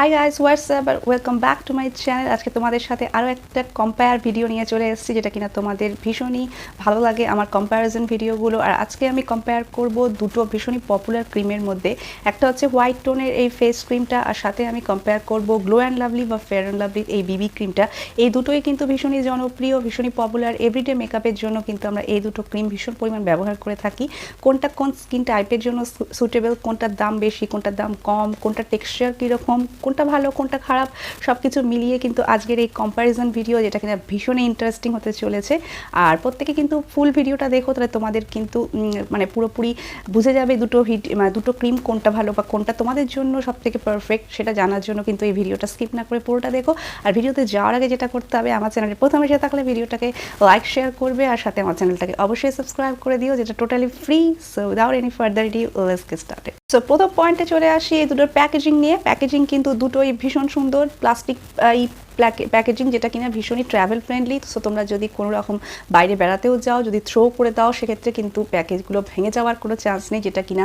High guys what's up R welcome back to my channel আজকে তোমাদের সাথে আরও একটা কম্পেয়ার ভিডিও নিয়ে চলে এসেছি, যেটা কিনা তোমাদের ভীষণই ভালো লাগে আমার কম্প্যারিজন ভিডিওগুলো আর আজকে আমি কম্পেয়ার করব দুটো ভীষণই পপুলার ক্রিমের মধ্যে। একটা হচ্ছে হোয়াইট টোনের এই ফেস ক্রিমটা আর সাথে আমি কম্পেয়ার করব গ্লো অ্যান্ড লাভলি বা ফেয়ার অ্যান্ড লাভলির এই বিবি ক্রিমটা এই দুটোই কিন্তু ভীষণই জনপ্রিয়, ভীষণই পপুলার এভরিডে মেকআপের জন্য কিন্তু আমরা এই দুটো ক্রিম ভীষণ পরিমাণ ব্যবহার করে থাকি। কোনটা কোন স্কিন টাইপের জন্য সুটেবল কোনটার দাম বেশি, কোনটার দাম কম কোনটা টেক্সচার কীরকম কোনটা ভালো, কোনটা খারাপ সব কিছু মিলিয়ে কিন্তু আজকের এই কম্প্যারিজন ভিডিও যেটা কিনা ভীষণই ইন্টারেস্টিং হতে চলেছে। আর প্রত্যেকে কিন্তু ফুল ভিডিওটা দেখো, তাহলে তোমাদের কিন্তু মানে পুরোপুরি বুঝে যাবে দুটো মানে দুটো ক্রিম কোনটা ভালো বা কোনটা তোমাদের জন্য সব থেকে পারফেক্ট সেটা জানার জন্য কিন্তু এই ভিডিওটা স্কিপ না করে পুরোটা দেখো। আর ভিডিওতে যাওয়ার আগে যেটা করতে হবে, আমার চ্যানেলে প্রথমে এসে থাকলে ভিডিওটাকে লাইক শেয়ার করবে, আর সাথে আমার চ্যানেলটাকে অবশ্যই সাবস্ক্রাইব করে দিও, যেটা totally free so without any further ado let's get started so প্রথম পয়েন্টে চলে আসি এই দুটোর প্যাকেজিং নিয়ে। প্যাকেজিং কিন্তু দুটোই ভীষণ সুন্দর প্লাস্টিক এই প্যাকেজিং যেটা কিনা ভীষণই ট্রাভেল ফ্রেন্ডলি সো তোমরা যদি কোনো রকম বাইরে বেড়াতেও যাও, যদি থ্রো করে দাও, সেক্ষেত্রে কিন্তু প্যাকেজগুলো ভেঙে যাওয়ার কোনো চান্স নেই, যেটা কিনা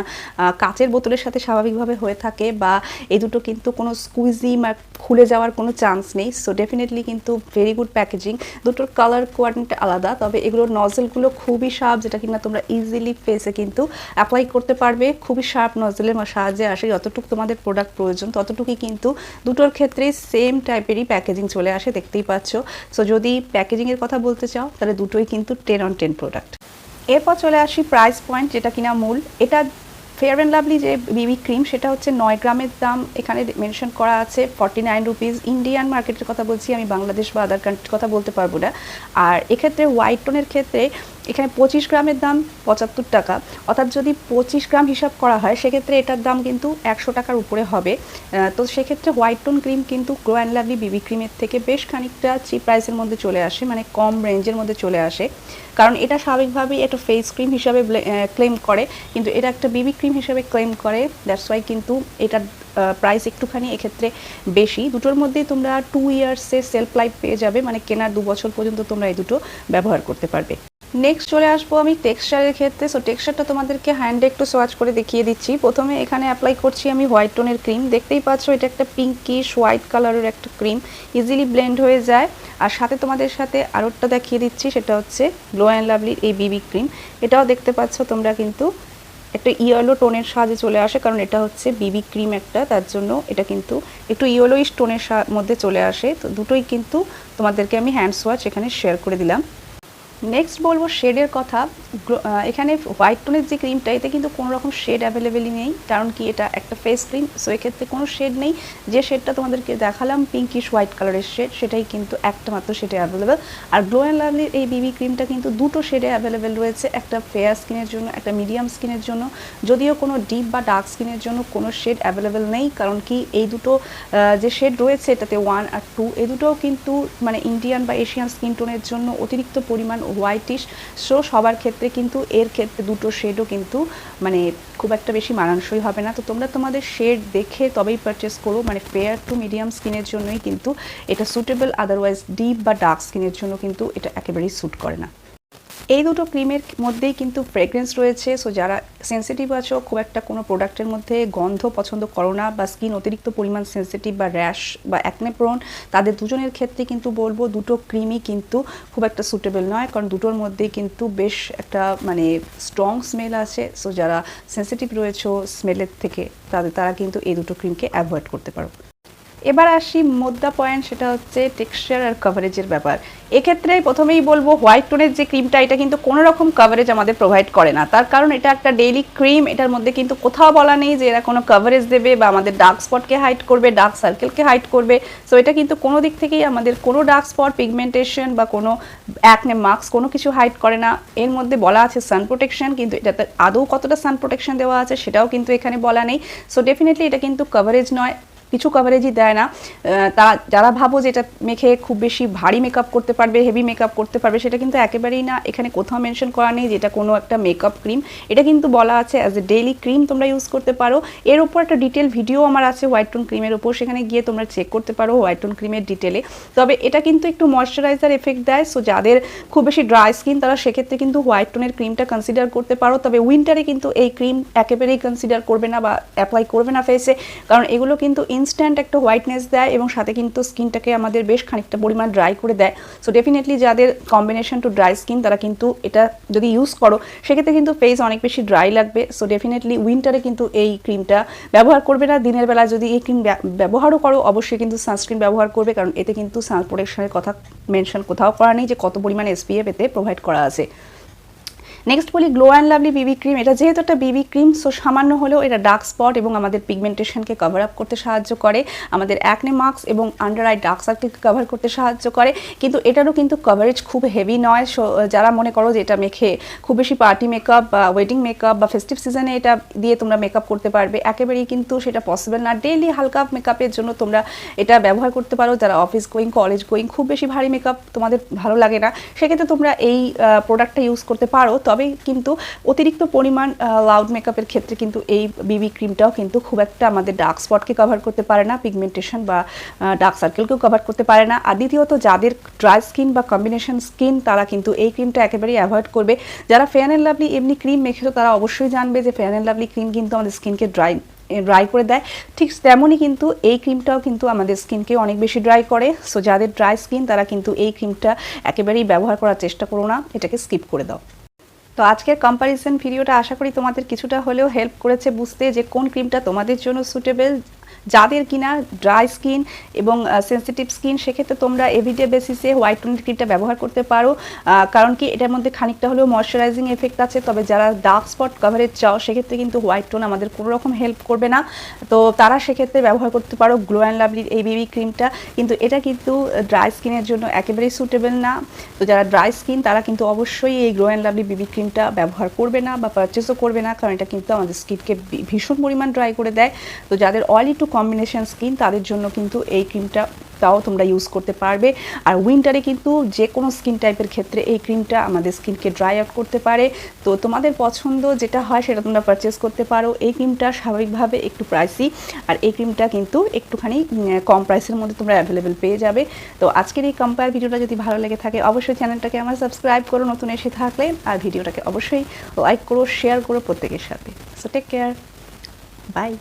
কাচের বোতলের সাথে স্বাভাবিকভাবে হয়ে থাকে বা এই দুটো কিন্তু কোনো স্কুইজি বা খুলে যাওয়ার কোনো চান্স নেই সো ডেফিনেটলি কিন্তু ভেরি গুড প্যাকেজিং দুটোর কালার কোয়ালিটি আলাদা, তবে এগুলোর নজেলগুলো খুবই শার্প যেটা কিনা তোমরা ইজিলি ফেসে কিন্তু অ্যাপ্লাই করতে পারবে। খুবই শার্প নজেলের সাহায্যে আসে, যতটুকু তোমাদের প্রোডাক্ট প্রয়োজন, ততটুকুই কিন্তু দুটোর ক্ষেত্রেই সেম টাইপেরই প্যাকেজিং চলে আসে, দেখতেই পাচ্ছ। সো যদি প্যাকেজিংয়ের কথা বলতে চাও, তাহলে দুটোই কিন্তু টেন অন টেন প্রোডাক্ট এরপর চলে আসি প্রাইস পয়েন্ট যেটা কিনা মূল। এটা ফেয়ার অ্যান্ড লাভলি যে বিবি ক্রিম সেটা হচ্ছে নয় গ্রামের দাম এখানে মেনশন করা আছে ফর্টি নাইন রুপিস ইন্ডিয়ান মার্কেটের কথা বলছি, আমি বাংলাদেশ বা আদার কান্ট্রির কথা বলতে পারব না। আর এক্ষেত্রে হোয়াইট টোনের ক্ষেত্রে এখানে পঁচিশ গ্রামের দাম পঁচাত্তর টাকা। অর্থাৎ যদি পঁচিশ গ্রাম হিসাব করা হয়, সেক্ষেত্রে এটার দাম কিন্তু একশো টাকার উপরে হবে। তো সেক্ষেত্রে হোয়াইট টোন ক্রিম কিন্তু গ্লো অ্যান্ড লাভলি বিবি ক্রিমের থেকে বেশ খানিকটা চিপ প্রাইসের মধ্যে চলে আসে মানে কম রেঞ্জের মধ্যে চলে আসে। কারণ এটা স্বাভাবিকভাবেই একটা ফেস ক্রিম হিসাবে ক্লেম করে, কিন্তু এটা একটা বিবি ক্রিম হিসাবে ক্লেম করে দ্যাটস ওয়াই কিন্তু এটার প্রাইস একটুখানি এক্ষেত্রে বেশি। দুটোর মধ্যেই তোমরা টু ইয়ার্সের সেলফ লাইফ পেয়ে যাবে মানে কেনার দু বছর পর্যন্ত তোমরা এই দুটো ব্যবহার করতে পারবে। নেক্সট চলে আসব আমি টেক্সচারের ক্ষেত্রে। সো টেক্সচারটা তোমাদেরকে হ্যান্ডে একটু সোয়াচ করে দেখিয়ে দিচ্ছি। প্রথমে এখানে অ্যাপ্লাই করছি আমি হোয়াইট টোনের ক্রিম দেখতেই পাচ্ছ, এটা একটা পিঙ্কিশ হোয়াইট কালারের একটা ক্রিম ইজিলি ব্লেন্ড হয়ে যায়। আর সাথে তোমাদের সাথে আরেকটা দেখিয়ে দিচ্ছি, সেটা হচ্ছে গ্লো অ্যান্ড লাভলির এই বিবি ক্রিম এটাও দেখতে পাচ্ছ তোমরা কিন্তু একটা ইয়েলো টোনের সাজে চলে আসে, কারণ এটা হচ্ছে বিবি ক্রিম একটা, তার জন্য এটা কিন্তু একটু ইয়েলোইশ টোনের মধ্যে চলে আসে। তো দুটোই কিন্তু তোমাদেরকে আমি হ্যান্ডস ওয়াশ এখানে শেয়ার করে দিলাম। নেক্সট বলব শেডের কথা। এখানে হোয়াইট টোনের যে ক্রিমটা এতে কিন্তু কোনো রকম শেড অ্যাভেলেবেলই নেই। কারণ কি, এটা একটা ফেস ক্রিম সো এক্ষেত্রে কোনো শেড নেই। যে শেডটা তোমাদেরকে দেখালাম পিঙ্কিশ হোয়াইট কালারের শেড সেটাই কিন্তু একটা মাত্র শেডে অ্যাভেলেবেল আর গ্লো অ্যান্ড লাভলির এই বিবি ক্রিমটা কিন্তু দুটো শেডে অ্যাভেলেবেল রয়েছে, একটা ফেয়ার স্কিনের জন্য, একটা মিডিয়াম স্কিনের জন্য। যদিও কোনো ডিপ বা ডার্ক স্কিনের জন্য কোনো শেড অ্যাভেলেবেল নেই, কারণ কি, এই দুটো যে শেড রয়েছে, এটাতে ওয়ান আর টু এই দুটোও কিন্তু মানে ইন্ডিয়ান বা এশিয়ান স্কিন টোনের জন্য অতিরিক্ত পরিমাণ হোয়াইটিশ সো সবার ক্ষেত্রে কিন্তু এর ক্ষেত্রে দুটো শেডও কিন্তু মানে খুব একটা বেশি মানানসই হবে না। তো তোমরা তোমাদের শেড দেখে তবেই পারচেস করো। মানে ফেয়ার টু মিডিয়াম স্কিনের জন্যই কিন্তু এটা সুটেবল আদারওয়াইজ ডিপ বা ডার্ক স্কিনের জন্য কিন্তু এটা একেবারেই স্যুট করে না। এই দুটো ক্রিমের মধ্যেই কিন্তু ফ্রেগ্রেন্স রয়েছে। সো যারা সেন্সিটিভ আছো, খুব একটা কোনো প্রোডাক্টের মধ্যে গন্ধ পছন্দ করো না বা স্কিন অতিরিক্ত পরিমাণ সেন্সিটিভ বা র্যাশ বা প্রোন তাদের দুজনের ক্ষেত্রে কিন্তু বলব দুটো ক্রিমই কিন্তু খুব একটা সুটেবল নয়। কারণ দুটোর মধ্যেই কিন্তু বেশ একটা মানে স্ট্রং স্মেল আছে। সো যারা সেন্সিটিভ রয়েছে স্মেলের থেকে, তাদের, তারা কিন্তু এই দুটো ক্রিমকে অ্যাভয়েড করতে পারো। এবার আসি মোদ্দা পয়েন্ট সেটা হচ্ছে টেক্সচার আর কভারেজের ব্যাপার। এক্ষেত্রে প্রথমেই বলব হোয়াইট টোনের যে ক্রিমটা এটা কিন্তু কোনো রকম কভারেজ আমাদের প্রোভাইড করে না। তার কারণ এটা একটা ডেইলি ক্রিম এটার মধ্যে কিন্তু কোথাও বলা নেই যে এরা কোনো কভারেজ দেবে বা আমাদের ডার্ক স্পটকে হাইড করবে ডার্ক সার্কেলকে হাইড করবে। সো এটা কিন্তু কোনো দিক থেকেই আমাদের কোনো ডার্ক স্পট পিগমেন্টেশন বা কোনো অ্যাকনে মার্কস কোনো কিছু হাইড করে না। এর মধ্যে বলা আছে সান প্রোটেকশন কিন্তু এটাতে আদৌ কতটা সান প্রোটেকশন দেওয়া আছে সেটাও কিন্তু এখানে বলা নেই। সো ডেফিনেটলি এটা কিন্তু কভারেজ নয়। কিছু কভারেজই দেয় না। তা যারা ভাবো যে এটা মেখে খুব বেশি ভারী মেকআপ করতে পারবে হেভি মেকআপ করতে পারবে, সেটা কিন্তু একেবারেই না। এখানে কোথাও মেনশন করা নেই যে এটা কোনো একটা মেকআপ ক্রিম এটা কিন্তু বলা আছে অ্যাজ এ ডেইলি ক্রিম তোমরা ইউজ করতে পারো। এর উপর একটা ডিটেল ভিডিও আমার আছে হোয়াইট টোন ক্রিমের উপর। সেখানে গিয়ে তোমরা চেক করতে পারো হোয়াইট টোন ক্রিমের ডিটেলে তবে এটা কিন্তু একটু ময়শ্চারাইজার এফেক্ট দেয়। সো যাদের খুব বেশি ড্রাই স্কিন তারা সেক্ষেত্রে কিন্তু হোয়াইট টোনের ক্রিমটা কনসিডার করতে পারো। তবে উইন্টারে কিন্তু এই ক্রিম একেবারেই কনসিডার করবে না বা অ্যাপ্লাই করবে না ফেসে কারণ এগুলো কিন্তু ইন ইনস্ট্যান্ট একটা হোয়াইটনেস দেয় এবং সাথে কিন্তু স্কিনটাকে আমাদের বেশ খানিকটা পরিমাণ ড্রাই করে দেয়। সো ডেফিনেটলি যাদের কম্বিনেশন টু ড্রাই স্কিন তারা কিন্তু এটা যদি ইউজ করো, সেক্ষেত্রে কিন্তু ফেস অনেক বেশি ড্রাই লাগবে। সো ডেফিনেটলি উইন্টারে কিন্তু এই ক্রিমটা ব্যবহার করবে না। দিনের বেলা যদি এই ক্রিম ব্যবহারও করো, অবশ্যই কিন্তু সানস্ক্রিন ব্যবহার করবে, কারণ এতে কিন্তু সান প্রোটেকশনের কথা মেনশন কোথাও করা নেই যে কত পরিমাণ এসপিএফ এতে প্রোভাইড করা আছে। নেক্সট বলি glow and lovely BB cream এটা যেহেতু একটা বিবি ক্রিম সো সামান্য হলেও এটা ডার্ক স্পট এবং আমাদের পিগমেন্টেশনকে কভার আপ করতে সাহায্য করে, আমাদের অ্যাকনে মার্কস এবং আন্ডার আই ডার্ক সার্কেলকে কভার করতে সাহায্য করে, কিন্তু এটারও কিন্তু কভারেজ খুব হেভি নয় সো যারা মনে করো যে এটা মেখে খুব বেশি পার্টি মেকআপ বা ওয়েডিং মেকআপ বা ফেস্টিভ সিজনে এটা দিয়ে তোমরা মেকআপ করতে পারবে, একেবারেই কিন্তু সেটা পসিবল না। ডেইলি হালকা মেকআপের জন্য তোমরা এটা ব্যবহার করতে পারো, যারা অফিস গোয়িং কলেজ গোয়িং খুব বেশি ভারী মেকআপ তোমাদের ভালো লাগে না। সেক্ষেত্রে তোমরা এই প্রোডাক্টটা ইউজ করতে পারো তবে কিন্তু অতিরিক্ত পরিমাণ লাউড মেকআপের ক্ষেত্রে কিন্তু এই বিবি ক্রিমটাও কিন্তু খুব একটা আমাদের ডার্ক স্পটকে কভার করতে পারে না পিগমেন্টেশন বা ডার্ক সার্কেলকেও কভার করতে পারে না। আর দ্বিতীয়ত, যাদের ড্রাই স্কিন বা কম্বিনেশন স্কিন তারা কিন্তু এই ক্রিমটা একেবারেই অ্যাভয়েড করবে। যারা ফেয়ার অ্যান্ড লাভলি এমনি ক্রিম মেখেছো, তারা অবশ্যই জানবে যে ফেয়ার অ্যান্ড লাভলি ক্রিম কিন্তু আমাদের স্কিনকে ড্রাই ড্রাই করে দেয়। ঠিক তেমনই কিন্তু এই ক্রিমটাও কিন্তু আমাদের স্কিনকে অনেক বেশি ড্রাই করে। সো যাদের ড্রাই স্কিন তারা কিন্তু এই ক্রিমটা একেবারেই ব্যবহার করার চেষ্টা করো না, এটাকে স্কিপ করে দাও। তো আজকের কম্পারিজন ভিডিওটা আশা করি তোমাদের কিছুটা হলেও হেল্প করেছে বুঝতে যে কোন ক্রিমটা তোমাদের জন্য সুটেবল যাদের কিনা ড্রাই স্কিন এবং সেন্সিটিভ স্কিন সেক্ষেত্রে তোমরা এভিডে বেসিসে হোয়াইট টোনের ক্রিমটা ব্যবহার করতে পারো। কারণ কি এটার মধ্যে খানিকটা হলেও ময়শ্চারাইজিং এফেক্ট আছে। তবে যারা ডার্ক স্পট কভারেজ চাও, সেক্ষেত্রে কিন্তু হোয়াইট টোন আমাদের কোনো রকম হেল্প করবে না। তো তারা সেক্ষেত্রে ব্যবহার করতে পারো গ্লো অ্যান্ড লাভলির এই বেবি ক্রিমটা কিন্তু এটা কিন্তু ড্রাই স্কিনের জন্য একেবারেই সুটেবল না। তো যারা ড্রাই স্কিন তারা কিন্তু অবশ্যই এই গ্লো অ্যান্ড লাভলি বিবি ক্রিমটা ব্যবহার করবে না বা পারচেসও করবে না। কারণ এটা কিন্তু আমাদের স্কিনকে ভীষণ পরিমাণ ড্রাই করে দেয়। তো যাদের অয়েলি টু কম্বিনেশন স্কিন তাদের জন্য কিন্তু এই ক্রিমটা তাও তোমরা ইউজ করতে পারবে। আর উইন্টারে কিন্তু যে কোনো স্কিন টাইপের ক্ষেত্রে এই ক্রিমটা আমাদের স্কিনকে ড্রাই আউট করতে পারে। তো তোমাদের পছন্দ যেটা হয় সেটা তোমরা পারচেস করতে পারো। এই ক্রিমটা স্বাভাবিকভাবে একটু প্রাইসি আর এই ক্রিমটা কিন্তু একটুখানি কম প্রাইসের মধ্যে তোমরা অ্যাভেলেবেল পেয়ে যাবে। তো আজকের এই কম্পেয়ার ভিডিওটা যদি ভালো লেগে থাকে, অবশ্যই চ্যানেলটাকে আমার সাবস্ক্রাইব করো নতুন এসে থাকলে, আর ভিডিওটাকে অবশ্যই লাইক করো শেয়ার করো প্রত্যেকের সাথে। So take care bye